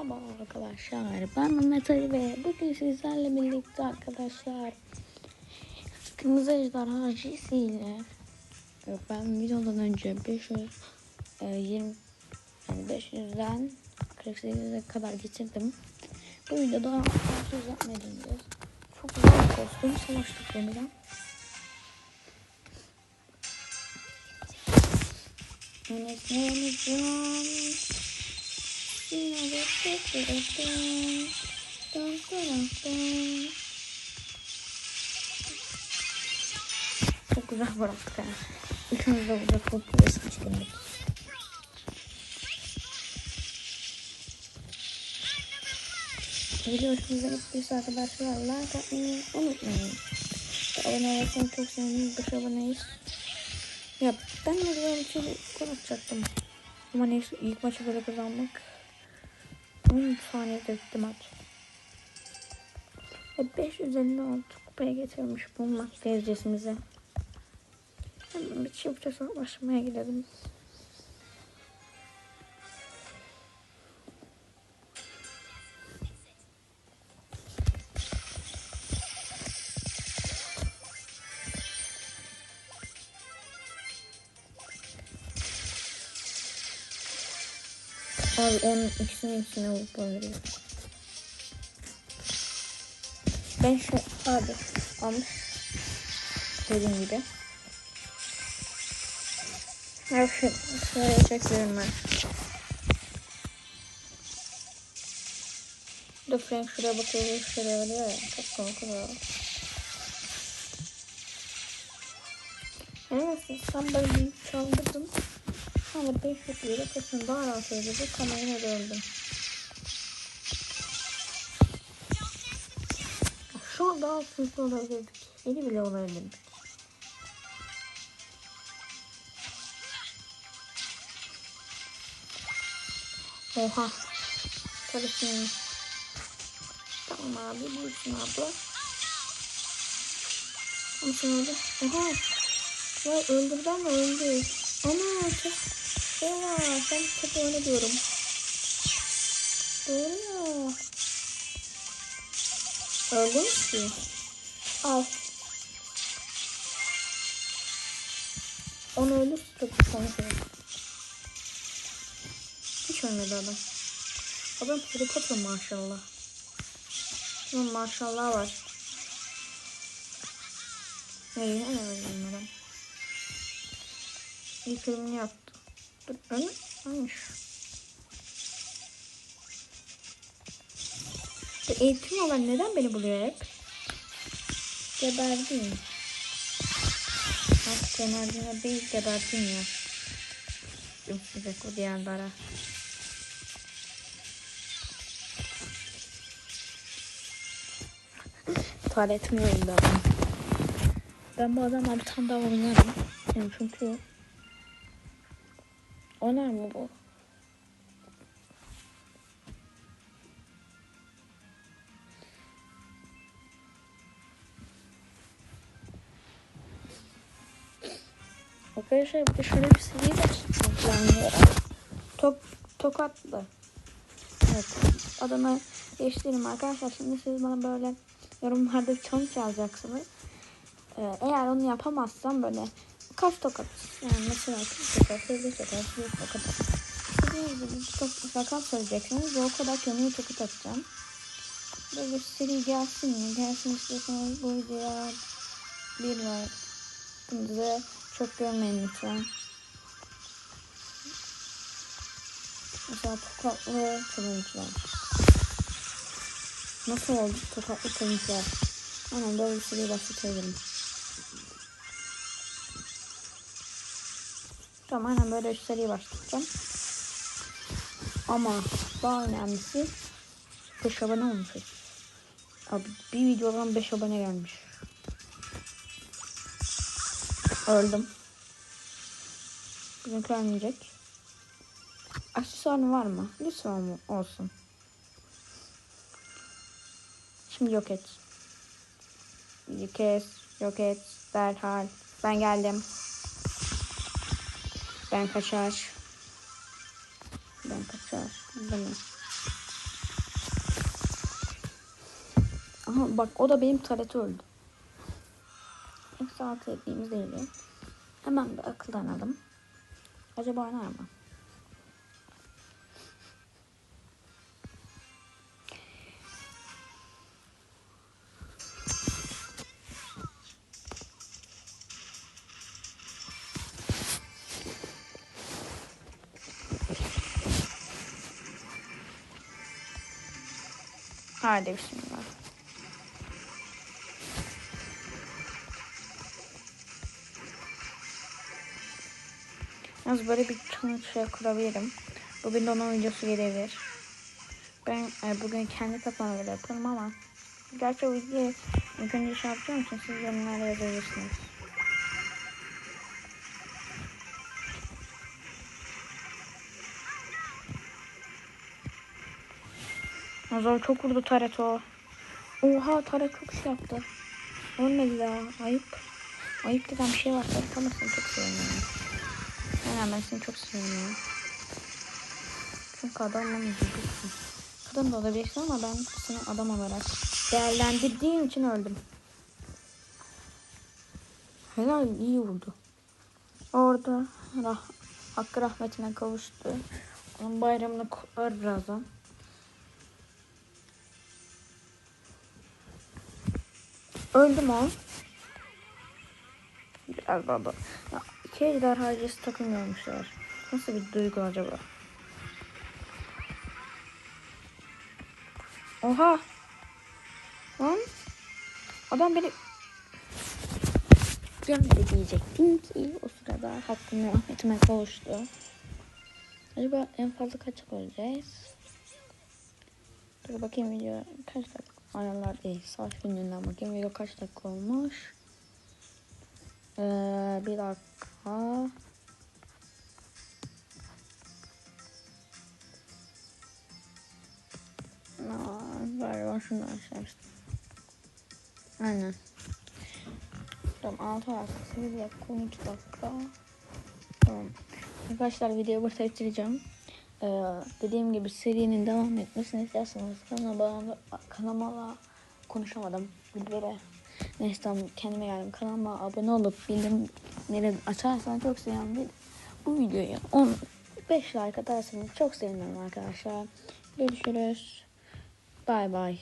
Merhaba arkadaşlar. Ben Mehmet Ali ve bugün sizlerle birlikte arkadaşlar Kırmızı Ejderha GC ile ben videodan önce 500 e, 20 yani 500'den 48'e kadar getirdim. Bu videoda 500 yapmayacağız. Çok güzel bir kostüm. Savaştık yeniden. Enes ne? Çok güzel bıraktık yani. Üçümüz de burada çok resim çıkıyor. Video hoşunuza gittiyse arkadaşlar like atmayı unutmayın. Abone olursanız çok sevinirim. Dış aboneyiz. Ya ben de bir şey konuşacaktım. Ama neyse ilk maçı böyle kazanmak 10 saniye bitti maç. Ve 556 kupaya getirmiş bulmak derecesimize. Hemen bir çiftçe savaşmaya gidelim. Abi onun ikisinin ikisine vurup öldürüyor. Ben şu abi almış. Dediğim gibi. Her şey şöyle çekiyorum ben. De Frank şuraya bakıyor, şuraya oluyor ya. Çok korkuyor. Neyse sen böyle bir Ama 5 lira kesin daha rahat ödedi. Kameraya döndüm. Şu an daha hızlı olabilirdik. Yeni bile olabilirdik. Oha. Karısın. Tamam abi buyursun abla. Ama sen öldü. Oha. Ya öldürdü ama öldü. Ana çok var. Ben çok öyle diyorum. Doğru ya. Öldü ki? Al. Onu ölür çok şey. Hiç ölmedi adam. Adam Potter maşallah. Bunun maşallah var. Ne yine ne öldüm adam. İlk filmini yaptı. Dur. Bu eğitim olan neden beni buluyor hep? Geberdin. Artık genelde değil geberdin ya. Üstücek o diğerlere. Tuvaletimi öldü adam. Ben bu adamla bir tane daha oynarım. Yani çünkü Onar mı bu? Arkadaşlar bir de şöyle bir seri başlatacağım planlıyorum. Top, tokatlı. Evet. Adamı değiştirelim arkadaşlar. Şimdi siz bana böyle yorumlarda bir challenge yazacaksınız. Ee, eğer onu yapamazsam böyle kaç tokat? Yani mesela kaç tokat, hızlı tokat, büyük tokat. İstediğiniz gibi bir tok- rakam söyleyeceksiniz ve o kadar kömürü tokat atacağım. Böyle bir seri gelsin mi? Gelsin istiyorsanız bu videoya bir like. Bunu çok görmeyin lütfen. Mesela tokatlı challenge'lar. Nasıl oldu tokatlı challenge'lar? Aynen böyle bir seri başlatabilirim. Tamam aynen böyle bir seri başlatacağım. Ama daha önemlisi 5 abone olmuşuz. Abi bir videodan 5 abone gelmiş. Öldüm. Bizimki ölmeyecek. Aksesuarın var mı? Lütfen olsun. Şimdi yok et. Bir kes, yok et, derhal. Ben geldim. Ben kaçar. Ben kaçar. Bunu. Aha bak o da benim tarete öldü. Eksi ettiğimiz değil. Hemen bir akıldan alalım. Acaba ne yapalım? Hadi bismillah. Yalnız böyle bir şey kurabilirim. Bugün de onun videosu gelebilir. Ben e, bugün kendi kafama göre yaparım ama gerçi o videoyu ilk önce şey yapacağım için siz yorumlara yazabilirsiniz. Azor çok vurdu Taret o. Oha Taret çok şey yaptı. Ölmedi ya. Ayıp. Ayıp deden bir şey var. Taret ama seni çok seviyorum. Aynen ben seni çok seviyorum. Çünkü adamla müziklisin. Kadın da olabilirsin ama ben seni adam olarak değerlendirdiğim için öldüm. Helal iyi vurdu. Orada rah hakkı rahmetine kavuştu. Onun bayramını kutlar birazdan. Öldüm o. Biraz baba. Ya, iki ejder harcısı takılmıyormuşlar. Nasıl bir duygu acaba? Oha. Lan. Adam beni görmedi diyecektim ki o sırada hakkımı rahmetime kavuştu. Acaba en fazla kaç öleceğiz? Dur bakayım video kaç dakika? Ayarlar değil. Saat gününden bakayım video kaç dakika olmuş. Ee, bir dakika. Galiba şunu açmıştım. Aynen. Tamam 6 dakika, 8 dakika, 12 dakika. Tamam. Arkadaşlar videoyu burada bitireceğim. Ee, dediğim gibi serinin devam etmesini isterseniz kanalıma, kanalıma konuşamadım. Bildirere. Neyse tamam kendime geldim. Kanalıma abone olup bildirimleri açarsanız çok sevinirim. Bu videoya 15 like atarsanız çok sevinirim arkadaşlar. Görüşürüz. Bay bay.